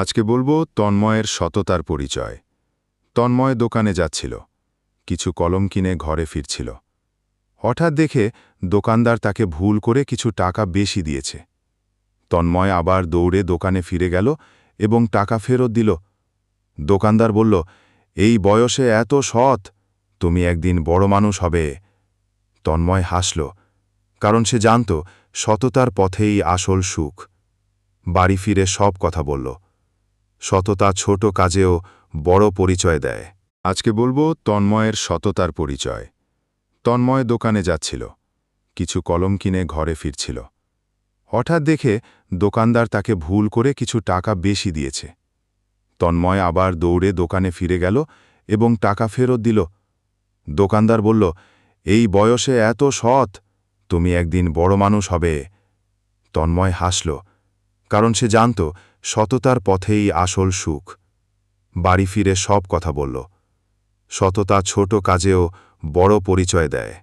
আজকে বলব তন্ময়ের সততার পরিচয়। তন্ময় দোকানে যাচ্ছিল। কিছু কলম কিনে ঘরে ফিরছিল। হঠাৎ দেখে দোকানদার তাকে ভুল করে কিছু টাকা বেশি দিয়েছে। তন্ময় আবার দৌড়ে দোকানে ফিরে গেল এবং টাকা ফেরত দিল। দোকানদার বলল, এই বয়সে এত সৎ, তুমি একদিন বড় মানুষ হবে। তন্ময় হাসল, কারণ সে জানত সততার পথেই আসল সুখ। বাড়ি ফিরে সব কথা বলল। সততা ছোট কাজেও বড় পরিচয় দেয়। আজকে বলব তন্ময়ের সততার পরিচয়। তন্ময় দোকানে যাচ্ছিল। কিছু কলম কিনে ঘরে ফিরছিল। হঠাৎ দেখে দোকানদার তাকে ভুল করে কিছু টাকা বেশি দিয়েছে। তন্ময় আবার দৌড়ে দোকানে ফিরে গেল এবং টাকা ফেরত দিল। দোকানদার বলল, এই বয়সে এত সৎ, তুমি একদিন বড় মানুষ হবে। তন্ময় হাসল, কারণ সে জানত সততার পথেই আসল সুখ। বাড়ি ফিরে সব কথা বলল। সততা ছোট কাজেও বড় পরিচয় দেয়।